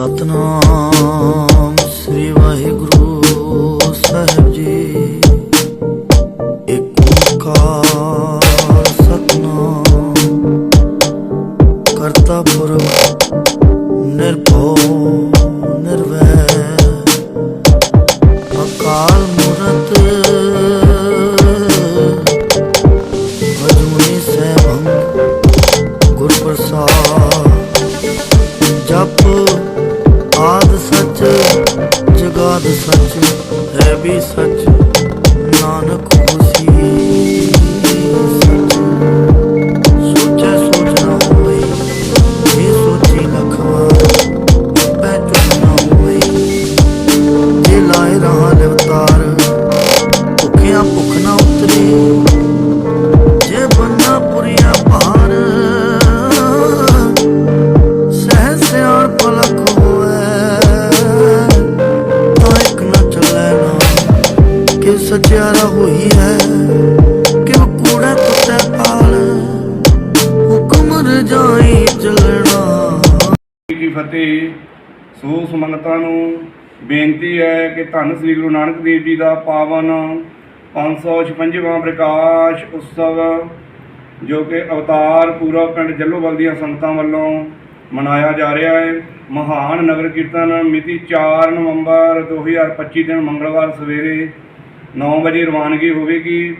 ਸਤਨਾਮ ਸ੍ਰੀ ਵਾਹਿਗੁਰੂ ਸਾਹਿਬ ਹੈ ਵੀ ਸੱਚ। ਨਾਨਕ ਫਤਿਹ। ਸੋ ਸਮੰਗਤਾਂ ਨੂੰ ਬੇਨਤੀ ਹੈ ਕਿ ਧੰਨ ਸ੍ਰੀ ਗੁਰੂ ਨਾਨਕ ਦੇਵ ਜੀ ਦਾ ਪਾਵਨ 556ਵਾਂ ਪ੍ਰਕਾਸ਼ ਉਤਸਵ, ਜੋ ਕਿ ਅਵਤਾਰ ਪੂਰਾ ਪਿੰਡ ਜੱਲੋਵਾਲ ਦੀਆਂ ਸੰਗਤਾਂ ਵੱਲੋਂ ਮਨਾਇਆ ਜਾ ਰਿਹਾ ਹੈ। ਮਹਾਨ ਨਗਰ ਕੀਰਤਨ ਮਿਤੀ 4 ਨਵੰਬਰ 2025 ਦਿਨ ਮੰਗਲਵਾਰ ਸਵੇਰੇ 9 ਵਜੇ ਰਵਾਨਗੀ ਹੋਵੇਗੀ।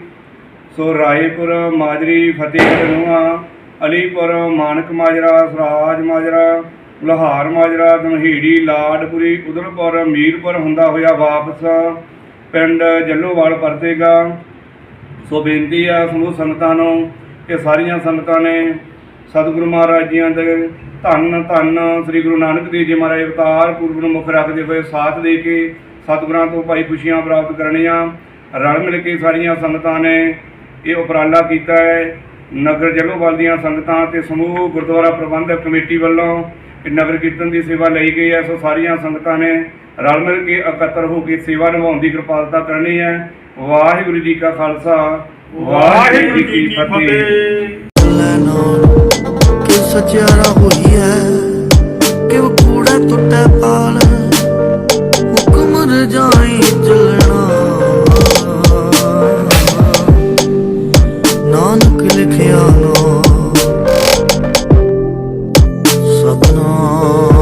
ਸੋ ਰਾਏਪੁਰ, ਮਾਜਰੀ ਫਤਿਹ ਨੂੰਹਾਂ ਅਲੀਪੁਰ, ਮਾਨਕ ਮਾਜਰਾ, ਸਰਾਜ ਮਾਜਰਾ ਲੋਹਾਰ ਮਾਜਰਾ, ਦਮਹੀੜੀ, ਲਾਡਪੁਰੀ ਉਧਮਪੁਰ ਮੀਰਪੁਰ ਹੁੰਦਾ ਹੋਇਆ ਵਾਪਸ। ਪਿੰਡ ਜੱਲੋਵਾਲ ਪਰਤੇਗਾ। ਸੋ ਬੇਨਤੀ ਆ ਸਮੂਹ ਸੰਗਤਾਂ ਨੂੰ ਕਿ ਸਾਰੀਆਂ ਸੰਗਤਾਂ ਨੇ ਸਤਿਗੁਰੂ ਮਹਾਰਾਜ ਜੀਆਂ ਦੇ ਧੰਨ ਧੰਨ ਸ੍ਰੀ ਗੁਰੂ ਨਾਨਕ ਦੇਵ ਜੀ ਮਹਾਰਾਜ ਅਵਤਾਰ ਪੁਰਬ ਨੂੰ ਮੁੱਖ ਰੱਖਦੇ ਹੋਏ ਸਾਥ ਦੇ ਕੇ ਸਤਿਗੁਰਾਂ ਤੋਂ ਭਾਈ ਖੁਸ਼ੀਆਂ ਪ੍ਰਾਪਤ ਕਰਨੀਆਂ। ਰਲ ਮਿਲ ਕੇ ਸਾਰੀਆਂ ਸੰਗਤਾਂ ਨੇ ਇਹ ਉਪਰਾਲਾ ਕੀਤਾ ਹੈ। ਨਗਰ ਜਲੋਵਾਲ ਦੀਆਂ ਸੰਗਤਾਂ ਤੇ ਸਮੂਹ ਗੁਰਦੁਆਰਾ ਪ੍ਰਬੰਧਕ ਕਮੇਟੀ ਵੱਲੋਂ ਨਗਰ ਕੀਰਤਨ ਦੀ ਸੇਵਾ ਲਈ ਗਈ ਹੈ ਸੋ ਸਾਰੀਆਂ ਸੰਗਤਾਂ ਨੇ ਰਲ ਮਿਲ ਕੇ ਇਕੱਤਰ ਹੋ ਕੇ ਸੇਵਾ ਨਿਭਾਉਣ ਦੀ ਕਿਰਪਾਲਤਾ ਕਰਨੀ ਹੈ। ਵਾਹਿਗੁਰੂ ਜੀ ਕਾ ਖਾਲਸਾ ਵਾਹਿਗੁਰੂ ਜੀ ਕੀ ਫਤਿਹ। no.